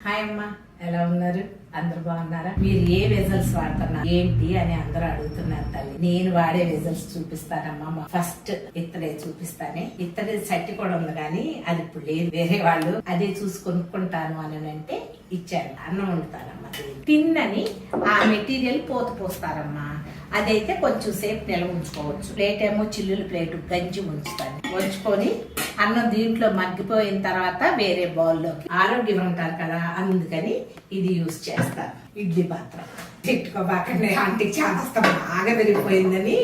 Hi అమ్మా ఎలా ఉన్నారు? అందరు బాగున్నారా? మీరు ఏ వెజల్స్ వాడుతున్నారు? ఏంటి అని అందరూ అడుగుతున్నారు తల్లి. నేను వాడే వెజల్స్ చూపిస్తానమ్మా ఫస్ట్ ఇత్తడే చూపిస్తానే. ఇత్తడే సట్టి కూడా ఉంది కానీ అది ఇప్పుడు లేదు. వేరే వాళ్ళు అదే చూసి కొనుక్కుంటాను అని అంటే ఇచ్చాను అన్నం వండుతానమ్మా టిన్ అని ఆ మెటీరియల్ పోత పోస్తారమ్మా. అదైతే కొంచెం సేపు నిల్వ ఉంచుకోవచ్చు. ప్లేట్ ఏమో చిల్లుల ప్లేట్ గంజి ఉంచుతాను ఉంచుకొని అన్నం దీంట్లో మగ్గిపోయిన తర్వాత వేరే బౌల్లోకి. ఆరోగ్యం ఉంటారు కదా అందుకని ఇది యూస్ చేస్తారు. ఇడ్లీ పాత్ర. తిట్టుకోబాకండి ఆంటీకి చాలా బాగా పెరిగిపోయిందని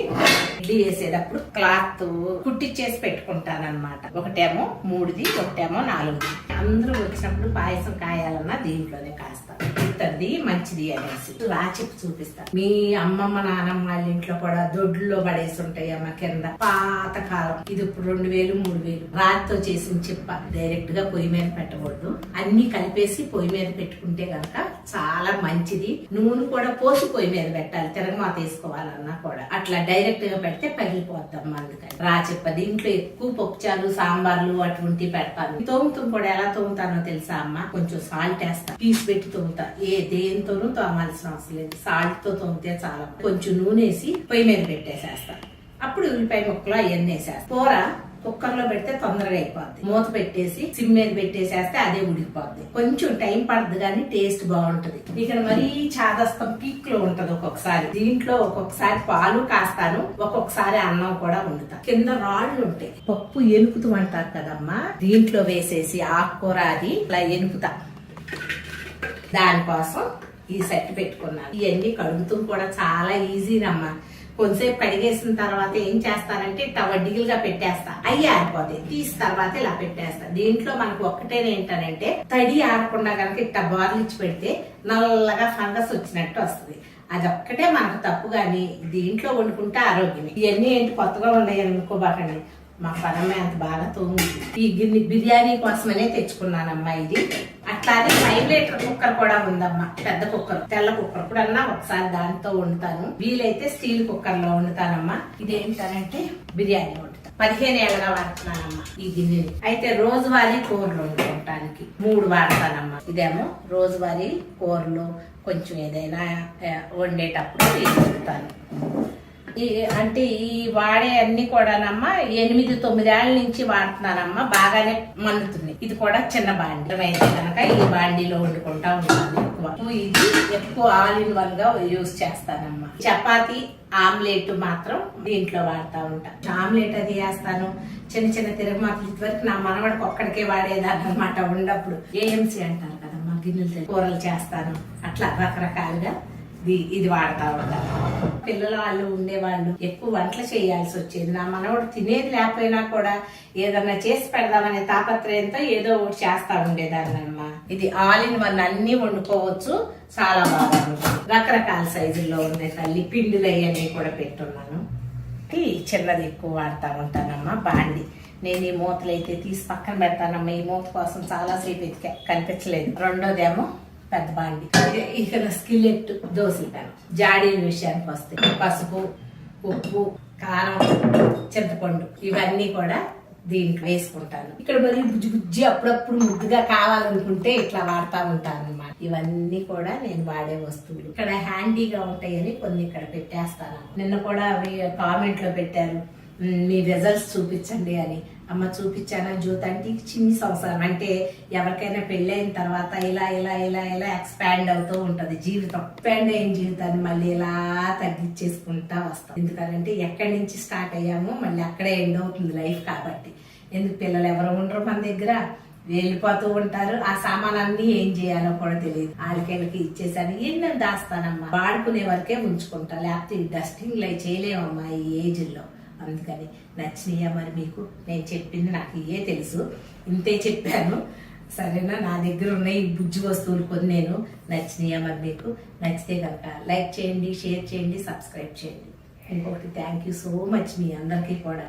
ఇడ్లీ వేసేటప్పుడు క్లాత్ కుట్టిచ్చేసి పెట్టుకుంటాను అనమాట ఒకటేమో మూడుది ఒకటేమో నాలుగుది. అందరూ వచ్చినప్పుడు పాయసం కాయాలన్నా దీంట్లోనే కాస్త కాస్తాను ఇత్తడిది మంచిది అనేసి. రాచిప్పు చూపిస్తాను మీ అమ్మమ్మ నానమ్మ వాళ్ళ ఇంట్లో కూడా దొడ్లో పడేసి ఉంటాయి అమ్మ కింద. పాత కాలం. ఇది ఇప్పుడు రెండు వేలు మూడు వేలు. రాతితో చేసిన చిప్ప. డైరెక్ట్గా పొయ్యి మీద పెట్టకూడదు. అన్ని కలిపేసి పొయ్యి మీద పెట్టుకుంటే గనక చాలా మంచిది. నూనె కూడా పోసి పొయ్యి మీద పెట్టాలి. తిరగమాత వేసుకోవాలన్నా కూడా. అట్లా డైరెక్ట్గా పెడితే పగిలిపోద్దమ్మ అందుకని. రాచిప్ప దీంట్లో ఎక్కువ పప్పుచారు సాంబార్లు అటువంటి పెడతాను. తోముతాం కూడా ఎలా తోముతానో తెలుసా అమ్మ? కొంచెం సాల్ట్ వేస్తా. పీస్ పెట్టి తోముతా ఏ దేంతోనూ తోమాల్సిన అవసరం లేదు. సాల్ట్తో తోమితే చాలా కొంచెం నూనె వేసి పొయ్యి మీద పెట్టేసేస్తా. అప్పుడు ఉల్లిపాయ ముక్కలు అవన్నీ వేసేస్తా. కూర కుక్కర్లో పెడితే తొందరగా అయిపోద్ది. మూత పెట్టేసి సిమ్ మీద పెట్టేసేస్తే అదే ఉడికిపోద్ది. కొంచెం టైం పడుతుంది కానీ టేస్ట్ బాగుంటది. ఇక్కడ మరీ చాదస్తం పీక్లో ఉంటది ఒక్కొక్కసారి. దీంట్లో ఒక్కొక్కసారి పాలు కాస్తాను. ఒక్కొక్కసారి అన్నం కూడా వండుతా. కింద రాళ్ళు ఉంటాయి. పప్పు ఎనుకుతూ అంటారు కదమ్మా. దీంట్లో వేసేసి ఆకుకూర అది ఇలా ఎనుకుతా దానికోసం ఈ సెట్ పెట్టుకున్నాను. ఇవన్నీ కడుగుతూ కూడా చాలా ఈజీనమ్మా కొంతసేపు కడిగేసిన తర్వాత ఏం చేస్తానంటే ఇట్లా వడ్డీలుగా పెట్టేస్తా. అయ్యి ఆరిపోతాయి. తీసిన తర్వాత ఇలా పెట్టేస్తా. దీంట్లో మనకు ఒక్కటే ఏంటనంటే తడి ఆరకుండా కనుక ఇట్లా బార్లిచ్చి పెడితే నల్లగా ఫంగస్ వచ్చినట్టు వస్తుంది. అదొక్కటే మనకు తప్పు కానీ దీంట్లో వండుకుంటే ఆరోగ్యమే. ఇవన్నీ ఏంటి కొత్తగా ఉన్నాయి అనుకోబాకండి. మా పనమ్మాయి అంత బాగా తోముంది ఈ గిన్నె బిర్యానీ కోసమనే తెచ్చుకున్నానమ్మా ఇది. అట్లానే ఫైవ్ లీటర్ కుక్కర్ కూడా ఉందమ్మా. పెద్ద కుక్కర్ తెల్ల కుక్కర్. ఇప్పుడన్నా ఒకసారి దాంతో వండుతాను. వీలైతే స్టీల్ కుక్కర్లో వండుతానమ్మా. ఇదేంటారంటే బిర్యానీ వండుతాను పదిహేను ఏళ్ళగా వాడుతున్నానమ్మా ఈ గిన్నెని అయితే రోజువారీ కూరలు వండుకోవటానికి మూడు వాడతానమ్మా. ఇదేమో రోజువారీ కూరలు కొంచెం ఏదైనా వండేటప్పుడు ఇది వండుతాను ఈ అంటే ఈ వాడే అన్ని కూడానమ్మా ఎనిమిది తొమ్మిది ఏళ్ళ నుంచి వాడుతున్నానమ్మా బాగానే మండుతుంది. ఇది కూడా చిన్న బాండి. అయితే కనుక ఈ బాండీలో వండుకుంటా ఉంటాను ఎక్కువ. ఇది ఎక్కువ ఆల్ ఇన్ వన్గా యూస్ చేస్తానమ్మా. చపాతి ఆమ్లెట్ మాత్రం దీంట్లో వాడతా ఉంటా. ఆమ్లెట్ అది వేస్తాను. చిన్న చిన్న తిరగమాతలు ఇదివరకు నా మనవడికి ఒక్కడికే వాడేదాన్ని అనమాట ఉన్నప్పుడు ఏఎంసీ అంటారు కదమ్మా గిన్నెలు కూరలు చేస్తాను. అట్లా రకరకాలుగా ఇది ఇది వాడతా ఉంటాను. పిల్లల వాళ్ళు ఉండేవాళ్ళు. ఎక్కువ వంటలు చేయాల్సి వచ్చేది. నా మనవడు తినేది లేకపోయినా కూడా ఏదన్నా చేసి పెడదామనే తాపత్రయంతో ఏదో ఒకటి చేస్తా ఉండేదాన్ని అమ్మా ఇది ఆల్ ఇన్ వన్ అన్ని వండుకోవచ్చు. చాలా బాగా రకరకాల సైజుల్లో ఉన్నాయి తల్లి. పిండిలు అవన్నీ కూడా పెట్టున్నాను. ఈ చిన్నది ఎక్కువ వాడుతూ ఉంటానమ్మా. బాండి. నేను ఈ మూతలు అయితే తీసి పక్కన పెడతానమ్మా. ఈ మూత కోసం చాలా సేపు ఎతికా కనిపించలేదు. రెండోదేమో పెద్ద బాండి. ఇక్కడ స్కిల్లెట్ దోశల పెనం జాడీల విషయానికి వస్తే పసుపు ఉప్పు కారం చింతపండు ఇవన్నీ కూడా దీంట్లో వేసుకుంటాను. ఇక్కడ మరి బుజ్జి బుజ్జి అప్పుడప్పుడు ముద్దుగా కావాలనుకుంటే ఇట్లా వాడుతూ ఉంటాను అనమాట ఇవన్నీ కూడా నేను వాడే వస్తువులు. ఇక్కడ హ్యాండీగా ఉంటాయని కొన్ని ఇక్కడ పెట్టేస్తాను. నిన్న కూడా అవి కామెంట్లో పెట్టారు. మీ రిజల్ట్స్ చూపించండి అని. అమ్మ చూపించాను? జ్యోతి అంటే చిన్ని సంవత్సరం అంటే ఎవరికైనా పెళ్ళైన తర్వాత ఇలా ఇలా ఇలా ఇలా ఎక్స్పాండ్ అవుతూ ఉంటుంది జీవితం. ఎక్స్పాండ్ అయిన జీవితాన్ని మళ్ళీ ఇలా తగ్గించేసుకుంటా వస్తాం. ఎందుకంటే ఎక్కడి నుంచి స్టార్ట్ అయ్యామో మళ్ళీ అక్కడే ఎండ్ అవుతుంది లైఫ్ కాబట్టి. ఎందుకు? పిల్లలు ఎవరు ఉండరు మన దగ్గర. వెళ్ళిపోతూ ఉంటారు. ఆ సామానాన్ని ఏం చేయాలో కూడా తెలియదు. వాళ్ళకి ఇచ్చేసాను. ఎన్ని దాస్తానమ్మా. వాడుకునే వరకే ఉంచుకుంటా. లేకపోతే ఈ డస్టింగ్ లై చేయలేమమ్మా ఈ ఏజ్లో. అందుకని నచ్చినాయా మరి మీకు. నేను చెప్పింది నాకు ఇయే తెలుసు. ఇంతే చెప్పాను. సరేనా? నా దగ్గర ఉన్న ఈ బుజ్జి వస్తువులు కొన్ని నేను నచ్చినాయా మరి మీకు. నచ్చితే కనుక లైక్ చేయండి షేర్ చేయండి సబ్స్క్రైబ్ చేయండి. ఇంకొకటి థ్యాంక్ యూ సో మచ్ మీ అందరికీ కూడా.